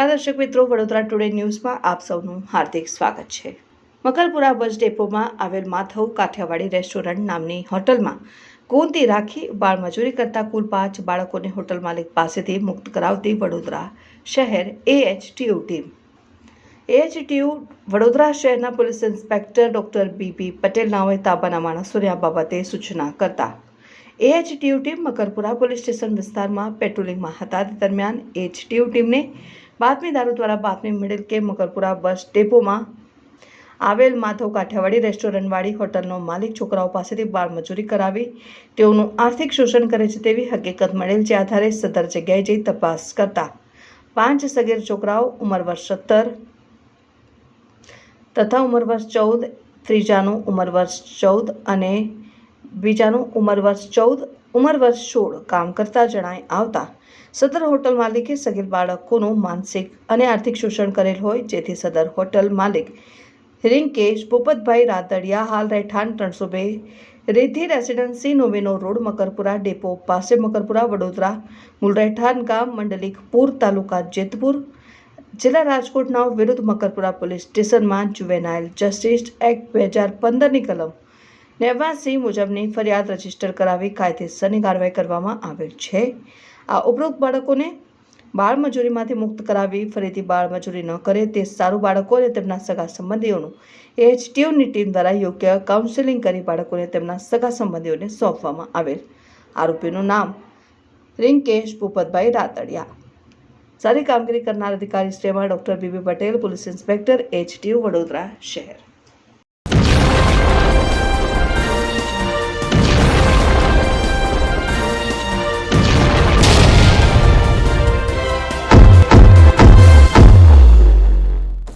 નમસ્કાર દર્શક મિત્રો, વડોદરા ટુડે ન્યૂઝમાં આપ સૌનું હાર્દિક સ્વાગત છે. મકરપુરા બસ ડેપોમાં આવેલ માથવ કાઠિયાવાડી રેસ્ટોરન્ટ નામની હોટલમાં કુંતી રાખી બાળમજૂરી કરતા કુલ પાંચ બાળકોને હોટલ માલિક પાસેથી મુક્ત કરાવતી વડોદરા શહેર એએચટીયુ ટીમ. એએચટીયુ વડોદરા શહેરના police inspector doctor B B Patel નાઓએ તાબાના માણસોને આ બાબતે સૂચના કરતા. AHTU team Makarpura police station વિસ્તારમાં પેટ્રોલિંગમાં હતા. તે દરમિયાન એએચટીયુ ટીમને બાતમીદારો દ્વારા બાતમી મળેલ કે મકરપુરા બસ ડેપોમાં આવેલ માધવ કાઠિયાવાડી રેસ્ટોરન્ટવાળી હોટલનો માલિક છોકરાઓ પાસેથી બાળમજૂરી કરાવી, તેઓનું આર્થિક શોષણ કરે છે તેવી હકીકત મળેલ જે આધારે સદર જગ્યાએ જઈ તપાસ કરતા. પાંચ સગીર છોકરાઓ ઉંમર વર્ષ સત્તર તથા ઉંમર વર્ષ ચૌદ, ત્રીજાનું ઉંમર વર્ષ ચૌદ અને બીજાનું ઉંમર વર્ષ ચૌદ ઉંમર વર્ષ સોળ કામ કરતા જણાય આવતા. સદર હોટલ માલિકે સગીર બાળકોનું માનસિક અને આર્થિક શોષણ કરેલ હોય, જેથી સદર હોટલ માલિક રિંકેશ પોપતભાઈ રાતડિયા હાલ રહેઠાણ ત્રણસો બે રેધી રેસિડેન્સી નોવેનો રોડ મકરપુરા ડેપો પાસે મકરપુરા, વડોદરા. મૂળ રહેઠાણ ગામ મંડલિકપુર તાલુકા જેતપુર. જિલ્લા રાજકોટના વિરુદ્ધ મકરપુરા પોલીસ સ્ટેશનમાં જુવેનાઇલ જસ્ટિસ એક્ટ બે હજાર પંદરની કલમ નેવ્યાસી મુજબની ફરિયાદ રજિસ્ટર કરાવી કાયદેસરની કાર્યવાહી કરવામાં આવેલ છે. આ ઉપરોક્ત બાળકોને બાળમજૂરીમાંથી મુક્ત કરાવી ફરીથી બાળમજૂરી ન કરે તે સારું બાળકો અને તેમના સગા સંબંધીઓનું એચટીયુની ટીમ દ્વારા યોગ્ય કાઉન્સેલિંગ કરી બાળકોને તેમના સગા સંબંધીઓને સોંપવામાં આવેલ. આરોપીનું નામ રિંકેશ ભૂપતભાઈ રાતડિયા. સારી કામગીરી કરનાર અધિકારી શ્રીમાં doctor B B Patel, police inspector, AHTU Vadodara શહેર.